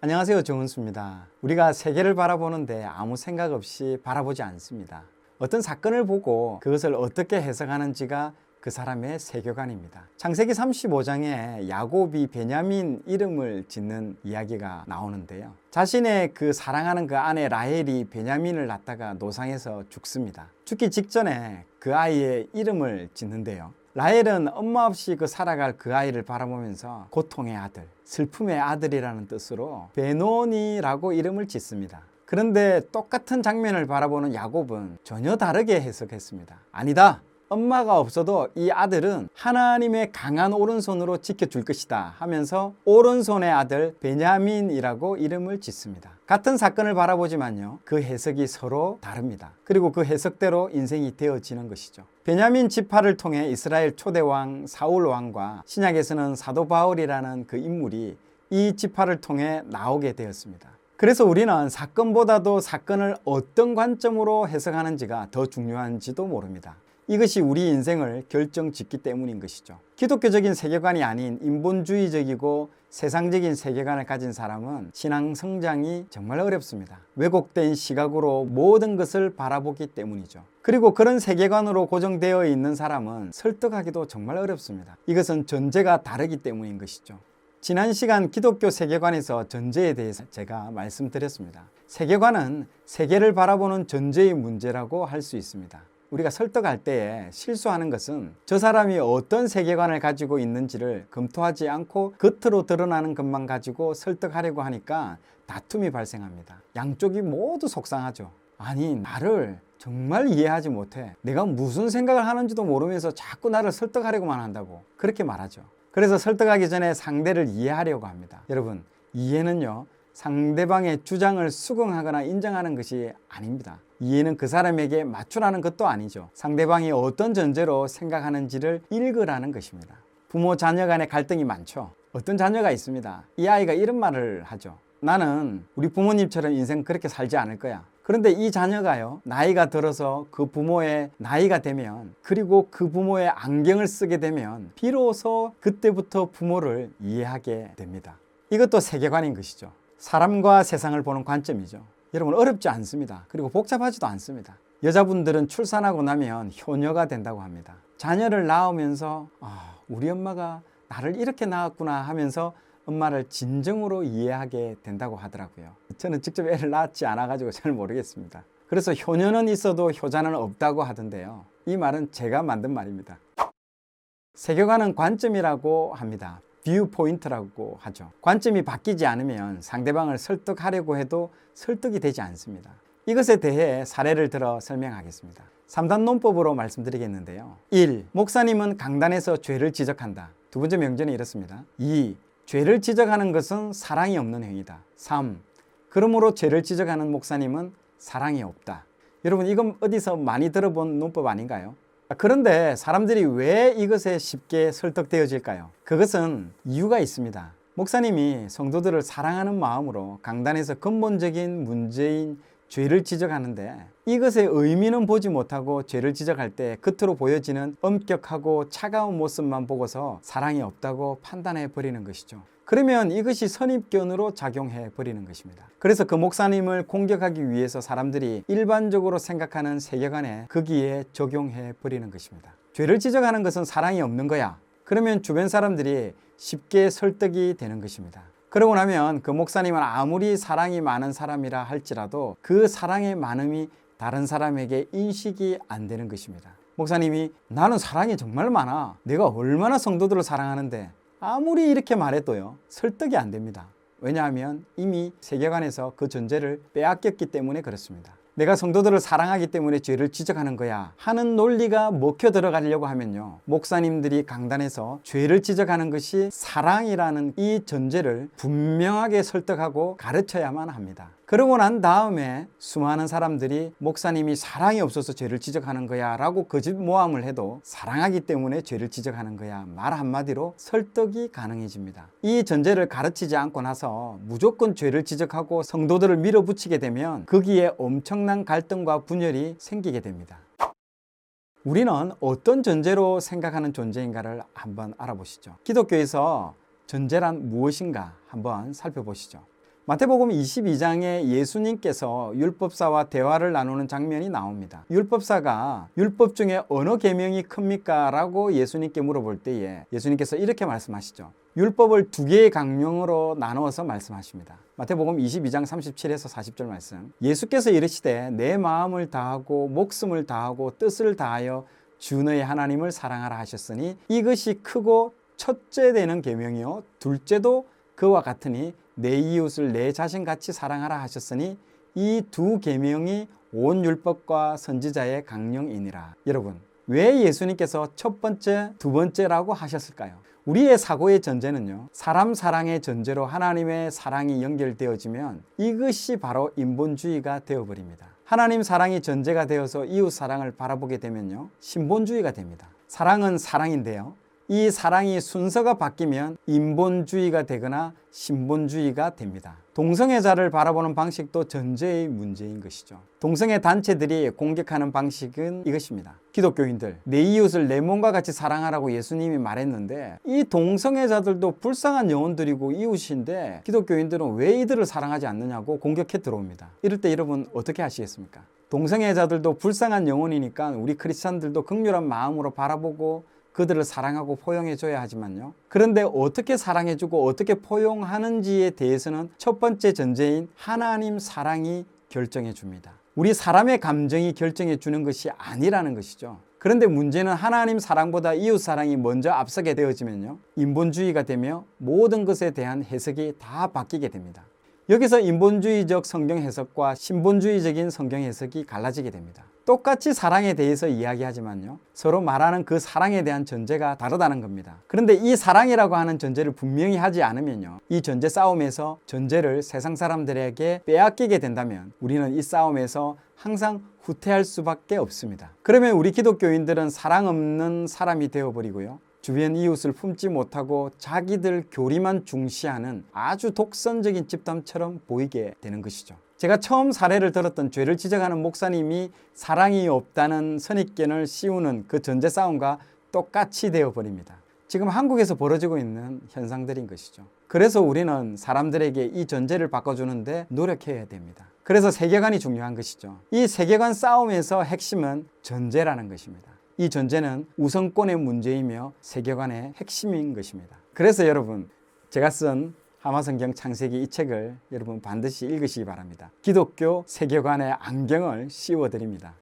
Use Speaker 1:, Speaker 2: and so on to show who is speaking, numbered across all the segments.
Speaker 1: 안녕하세요. 정은수입니다. 우리가 세계를 바라보는데 아무 생각 없이 바라보지 않습니다. 어떤 사건을 보고 그것을 어떻게 해석하는지가 그 사람의 세계관입니다. 창세기 35장에 야곱이 베냐민 이름을 짓는 이야기가 나오는데요. 자신의 그 사랑하는 그 아내 라헬이 베냐민을 낳다가 노상에서 죽습니다. 죽기 직전에 그 아이의 이름을 짓는데요. 라헬은 엄마 없이 그 살아갈 그 아이를 바라보면서 고통의 아들, 슬픔의 아들이라는 뜻으로 베노니라고 이름을 짓습니다. 그런데 똑같은 장면을 바라보는 야곱은 전혀 다르게 해석했습니다. 아니다. 엄마가 없어도 이 아들은 하나님의 강한 오른손으로 지켜줄 것이다 하면서 오른손의 아들 베냐민이라고 이름을 짓습니다. 같은 사건을 바라보지만요. 그 해석이 서로 다릅니다. 그리고 그 해석대로 인생이 되어지는 것이죠. 베냐민 지파를 통해 이스라엘 초대왕 사울 왕과 신약에서는 사도 바울이라는 그 인물이 이 지파를 통해 나오게 되었습니다. 그래서 우리는 사건보다도 사건을 어떤 관점으로 해석하는지가 더 중요한지도 모릅니다. 이것이 우리 인생을 결정짓기 때문인 것이죠. 기독교적인 세계관이 아닌 인본주의적이고 세상적인 세계관을 가진 사람은 신앙 성장이 정말 어렵습니다. 왜곡된 시각으로 모든 것을 바라보기 때문이죠. 그리고 그런 세계관으로 고정되어 있는 사람은 설득하기도 정말 어렵습니다. 이것은 전제가 다르기 때문인 것이죠. 지난 시간 기독교 세계관에서 전제에 대해서 제가 말씀드렸습니다. 세계관은 세계를 바라보는 전제의 문제라고 할 수 있습니다. 우리가 설득할 때에 실수하는 것은 저 사람이 어떤 세계관을 가지고 있는지를 검토하지 않고 겉으로 드러나는 것만 가지고 설득하려고 하니까 다툼이 발생합니다. 양쪽이 모두 속상하죠. 아니, 나를 정말 이해하지 못해. 내가 무슨 생각을 하는지도 모르면서 자꾸 나를 설득하려고만 한다고. 그렇게 말하죠. 그래서 설득하기 전에 상대를 이해하려고 합니다. 여러분, 이해는요, 상대방의 주장을 수긍하거나 인정하는 것이 아닙니다. 이해는 그 사람에게 맞추라는 것도 아니죠. 상대방이 어떤 전제로 생각하는지를 읽으라는 것입니다. 부모 자녀 간의 갈등이 많죠. 어떤 자녀가 있습니다. 이 아이가 이런 말을 하죠. 나는 우리 부모님처럼 인생 그렇게 살지 않을 거야. 그런데 이 자녀가요, 나이가 들어서 그 부모의 나이가 되면, 그리고 그 부모의 안경을 쓰게 되면, 비로소 그때부터 부모를 이해하게 됩니다. 이것도 세계관인 것이죠. 사람과 세상을 보는 관점이죠. 여러분, 어렵지 않습니다. 그리고 복잡하지도 않습니다. 여자분들은 출산하고 나면 효녀가 된다고 합니다. 자녀를 낳으면서, 아, 우리 엄마가 나를 이렇게 낳았구나 하면서 엄마를 진정으로 이해하게 된다고 하더라고요. 저는 직접 애를 낳지 않아 가지고 잘 모르겠습니다. 그래서 효녀는 있어도 효자는 없다고 하던데요. 이 말은 제가 만든 말입니다. 세계관은 관점이라고 합니다. 뷰 포인트라고 하죠. 관점이 바뀌지 않으면 상대방을 설득하려고 해도 설득이 되지 않습니다. 이것에 대해 사례를 들어 설명하겠습니다. 3단 논법으로 말씀드리겠는데요. 1. 목사님은 강단에서 죄를 지적한다. 두 번째 명제는 이렇습니다. 2. 죄를 지적하는 것은 사랑이 없는 행위다. 3. 그러므로 죄를 지적하는 목사님은 사랑이 없다. 여러분, 이건 어디서 많이 들어본 논법 아닌가요? 그런데 사람들이 왜 이것에 쉽게 설득되어질까요? 그것은 이유가 있습니다. 목사님이 성도들을 사랑하는 마음으로 강단에서 근본적인 문제인 죄를 지적하는데 이것의 의미는 보지 못하고 죄를 지적할 때 겉으로 보여지는 엄격하고 차가운 모습만 보고서 사랑이 없다고 판단해 버리는 것이죠. 그러면 이것이 선입견으로 작용해 버리는 것입니다. 그래서 그 목사님을 공격하기 위해서 사람들이 일반적으로 생각하는 세계관에 거기에 적용해 버리는 것입니다. 죄를 지적하는 것은 사랑이 없는 거야. 그러면 주변 사람들이 쉽게 설득이 되는 것입니다. 그러고 나면 그 목사님은 아무리 사랑이 많은 사람이라 할지라도 그 사랑의 많음이 다른 사람에게 인식이 안 되는 것입니다. 목사님이 나는 사랑이 정말 많아. 내가 얼마나 성도들을 사랑하는데 아무리 이렇게 말해도요, 설득이 안 됩니다. 왜냐하면 이미 세계관에서 그 존재를 빼앗겼기 때문에 그렇습니다. 내가 성도들을 사랑하기 때문에 죄를 지적하는 거야 하는 논리가 먹혀 들어가려고 하면요. 목사님들이 강단에서 죄를 지적하는 것이 사랑이라는 이 전제를 분명하게 설득하고 가르쳐야만 합니다. 그러고 난 다음에 수많은 사람들이 목사님이 사랑이 없어서 죄를 지적하는 거야 라고 거짓 모함을 해도 사랑하기 때문에 죄를 지적하는 거야 말 한마디로 설득이 가능해집니다. 이 전제를 가르치지 않고 나서 무조건 죄를 지적하고 성도들을 밀어붙이게 되면 거기에 엄청난 갈등과 분열이 생기게 됩니다. 우리는 어떤 전제로 생각하는 존재인가를 한번 알아보시죠. 기독교에서 전제란 무엇인가 한번 살펴보시죠. 마태복음 22장에 예수님께서 율법사와 대화를 나누는 장면이 나옵니다. 율법사가 율법 중에 어느 계명이 큽니까? 라고 예수님께 물어볼 때에 예수님께서 이렇게 말씀하시죠. 율법을 두 개의 강령으로 나누어서 말씀하십니다. 마태복음 22장 37에서 40절 말씀. 예수께서 이르시되 내 마음을 다하고 목숨을 다하고 뜻을 다하여 주 너의 하나님을 사랑하라 하셨으니 이것이 크고 첫째 되는 계명이요 둘째도 그와 같으니 내 이웃을 내 자신 같이 사랑하라 하셨으니 이 두 계명이 온 율법과 선지자의 강령이니라. 여러분, 왜 예수님께서 첫 번째, 두 번째라고 하셨을까요? 우리의 사고의 전제는요, 사람 사랑의 전제로 하나님의 사랑이 연결되어지면 이것이 바로 인본주의가 되어버립니다. 하나님 사랑이 전제가 되어서 이웃 사랑을 바라보게 되면요, 신본주의가 됩니다. 사랑은 사랑인데요, 이 사랑이 순서가 바뀌면 인본주의가 되거나 신본주의가 됩니다. 동성애자를 바라보는 방식도 전제의 문제인 것이죠. 동성애 단체들이 공격하는 방식은 이것입니다. 기독교인들, 내 이웃을 내 몸과 같이 사랑하라고 예수님이 말했는데 이 동성애자들도 불쌍한 영혼들이고 이웃인데 기독교인들은 왜 이들을 사랑하지 않느냐고 공격해 들어옵니다. 이럴 때 여러분 어떻게 하시겠습니까? 동성애자들도 불쌍한 영혼이니까 우리 크리스찬들도 극렬한 마음으로 바라보고 그들을 사랑하고 포용해줘야 하지만요. 그런데 어떻게 사랑해주고 어떻게 포용하는지에 대해서는 첫 번째 전제인 하나님 사랑이 결정해 줍니다. 우리 사람의 감정이 결정해 주는 것이 아니라는 것이죠. 그런데 문제는 하나님 사랑보다 이웃 사랑이 먼저 앞서게 되어지면요. 인본주의가 되며 모든 것에 대한 해석이 다 바뀌게 됩니다. 여기서 인본주의적 성경 해석과 신본주의적인 성경 해석이 갈라지게 됩니다. 똑같이 사랑에 대해서 이야기하지만요. 서로 말하는 그 사랑에 대한 전제가 다르다는 겁니다. 그런데 이 사랑이라고 하는 전제를 분명히 하지 않으면요. 이 전제 싸움에서 전제를 세상 사람들에게 빼앗기게 된다면 우리는 이 싸움에서 항상 후퇴할 수밖에 없습니다. 그러면 우리 기독교인들은 사랑 없는 사람이 되어버리고요. 주변 이웃을 품지 못하고 자기들 교리만 중시하는 아주 독선적인 집단처럼 보이게 되는 것이죠. 제가 처음 사례를 들었던 죄를 지적하는 목사님이 사랑이 없다는 선입견을 씌우는 그 전제 싸움과 똑같이 되어 버립니다. 지금 한국에서 벌어지고 있는 현상들인 것이죠. 그래서 우리는 사람들에게 이 전제를 바꿔주는데 노력해야 됩니다. 그래서 세계관이 중요한 것이죠. 이 세계관 싸움에서 핵심은 전제라는 것입니다. 이 전제는 우선권의 문제이며 세계관의 핵심인 것입니다. 그래서 여러분, 제가 쓴 하마성경 창세기 이 책을 여러분 반드시 읽으시기 바랍니다. 기독교 세계관의 안경을 씌워드립니다.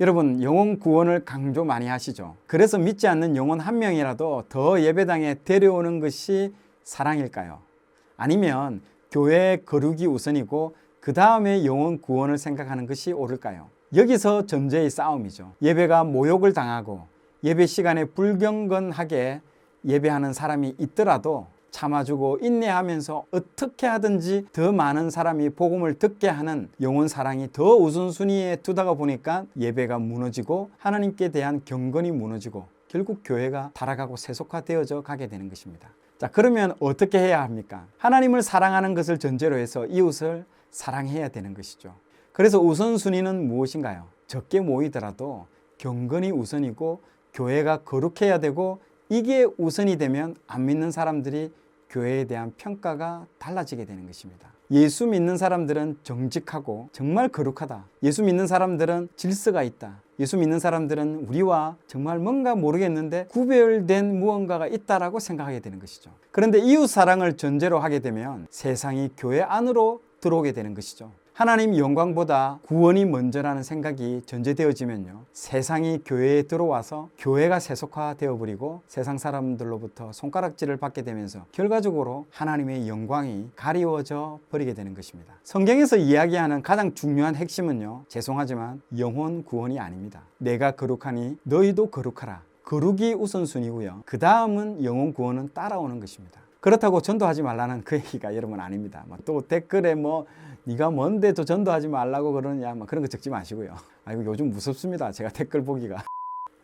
Speaker 1: 여러분, 영혼 구원을 강조 많이 하시죠. 그래서 믿지 않는 영혼 한 명이라도 더 예배당에 데려오는 것이 사랑일까요? 아니면 교회 거룩이 우선이고 그 다음에 영혼 구원을 생각하는 것이 옳을까요? 여기서 전제의 싸움이죠. 예배가 모욕을 당하고 예배 시간에 불경건하게 예배하는 사람이 있더라도 참아주고 인내하면서 어떻게 하든지 더 많은 사람이 복음을 듣게 하는 영혼 사랑이 더 우선순위에 두다가 보니까 예배가 무너지고 하나님께 대한 경건이 무너지고 결국 교회가 타락하고 세속화되어져 가게 되는 것입니다. 자, 그러면 어떻게 해야 합니까? 하나님을 사랑하는 것을 전제로 해서 이웃을 사랑해야 되는 것이죠. 그래서 우선순위는 무엇인가요? 적게 모이더라도 경건이 우선이고 교회가 거룩해야 되고 이게 우선이 되면 안 믿는 사람들이 교회에 대한 평가가 달라지게 되는 것입니다. 예수 믿는 사람들은 정직하고 정말 거룩하다. 예수 믿는 사람들은 질서가 있다. 예수 믿는 사람들은 우리와 정말 뭔가 모르겠는데 구별된 무언가가 있다라고 생각하게 되는 것이죠. 그런데 이웃 사랑을 전제로 하게 되면 세상이 교회 안으로 들어오게 되는 것이죠. 하나님 영광보다 구원이 먼저라는 생각이 전제되어지면요. 세상이 교회에 들어와서 교회가 세속화되어 버리고 세상 사람들로부터 손가락질을 받게 되면서 결과적으로 하나님의 영광이 가리워져 버리게 되는 것입니다. 성경에서 이야기하는 가장 중요한 핵심은요. 죄송하지만 영혼 구원이 아닙니다. 내가 거룩하니 너희도 거룩하라. 거룩이 우선순위고요. 그 다음은 영혼 구원은 따라오는 것입니다. 그렇다고 전도하지 말라는 그 얘기가 여러분 아닙니다. 뭐또 댓글에 뭐 네가 뭔데 또 전도하지 말라고 그러냐 뭐 그런 거 적지 마시고요. 아이고 요즘 무섭습니다. 제가 댓글 보기가.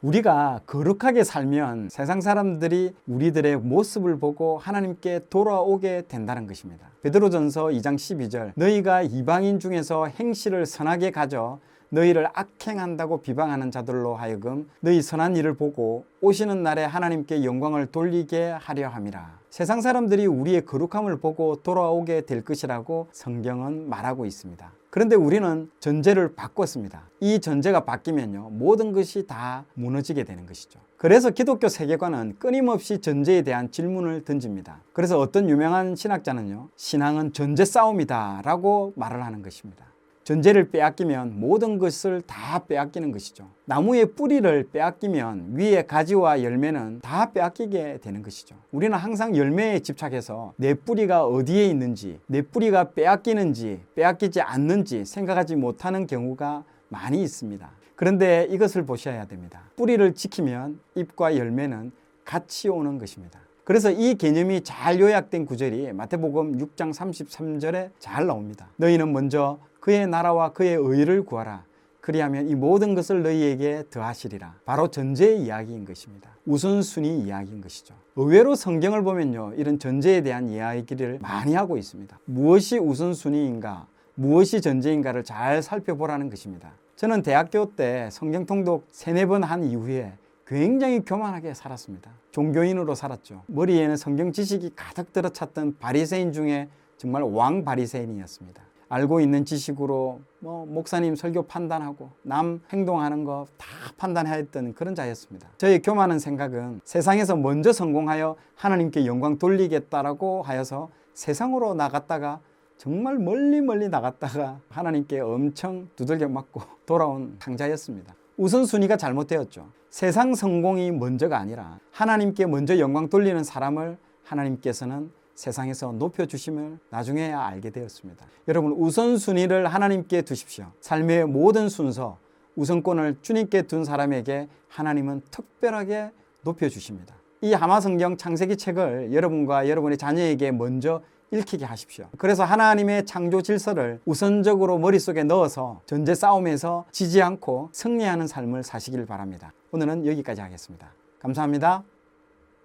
Speaker 1: 우리가 거룩하게 살면 세상 사람들이 우리들의 모습을 보고 하나님께 돌아오게 된다는 것입니다. 베드로전서 2장 12절 너희가 이방인 중에서 행실을 선하게 가져 너희를 악행한다고 비방하는 자들로 하여금 너희 선한 일을 보고 오시는 날에 하나님께 영광을 돌리게 하려 함이라. 세상 사람들이 우리의 거룩함을 보고 돌아오게 될 것이라고 성경은 말하고 있습니다. 그런데 우리는 전제를 바꿨습니다. 이 전제가 바뀌면요, 모든 것이 다 무너지게 되는 것이죠. 그래서 기독교 세계관은 끊임없이 전제에 대한 질문을 던집니다. 그래서 어떤 유명한 신학자는요, 신앙은 전제 싸움이다 라고 말을 하는 것입니다. 전제를 빼앗기면 모든 것을 다 빼앗기는 것이죠. 나무의 뿌리를 빼앗기면 위에 가지와 열매는 다 빼앗기게 되는 것이죠. 우리는 항상 열매에 집착해서 내 뿌리가 어디에 있는지, 내 뿌리가 빼앗기는지, 빼앗기지 않는지 생각하지 못하는 경우가 많이 있습니다. 그런데 이것을 보셔야 됩니다. 뿌리를 지키면 잎과 열매는 같이 오는 것입니다. 그래서 이 개념이 잘 요약된 구절이 마태복음 6장 33절에 잘 나옵니다. 너희는 먼저 그의 나라와 그의 의를 구하라. 그리하면 이 모든 것을 너희에게 더하시리라. 바로 전제의 이야기인 것입니다. 우선순위 이야기인 것이죠. 의외로 성경을 보면요. 이런 전제에 대한 이야기를 많이 하고 있습니다. 무엇이 우선순위인가, 무엇이 전제인가를 잘 살펴보라는 것입니다. 저는 대학교 때 성경 통독 세네 번 한 이후에 굉장히 교만하게 살았습니다. 종교인으로 살았죠. 머리에는 성경 지식이 가득 들어찼던 바리새인 중에 정말 왕 바리새인이었습니다. 알고 있는 지식으로 뭐 목사님 설교 판단하고 남 행동하는 거 다 판단했던 그런 자였습니다. 저의 교만한 생각은 세상에서 먼저 성공하여 하나님께 영광 돌리겠다라고 하여서 세상으로 나갔다가 정말 멀리 멀리 나갔다가 하나님께 엄청 두들겨 맞고 돌아온 강자였습니다. 우선순위가 잘못되었죠. 세상 성공이 먼저가 아니라 하나님께 먼저 영광 돌리는 사람을 하나님께서는 세상에서 높여주심을 나중에야 알게 되었습니다. 여러분, 우선순위를 하나님께 두십시오. 삶의 모든 순서, 우선권을 주님께 둔 사람에게 하나님은 특별하게 높여주십니다. 이 하마성경 창세기 책을 여러분과 여러분의 자녀에게 먼저 읽히게 하십시오. 그래서 하나님의 창조 질서를 우선적으로 머릿속에 넣어서 전제 싸움에서 지지 않고 승리하는 삶을 사시길 바랍니다. 오늘은 여기까지 하겠습니다. 감사합니다.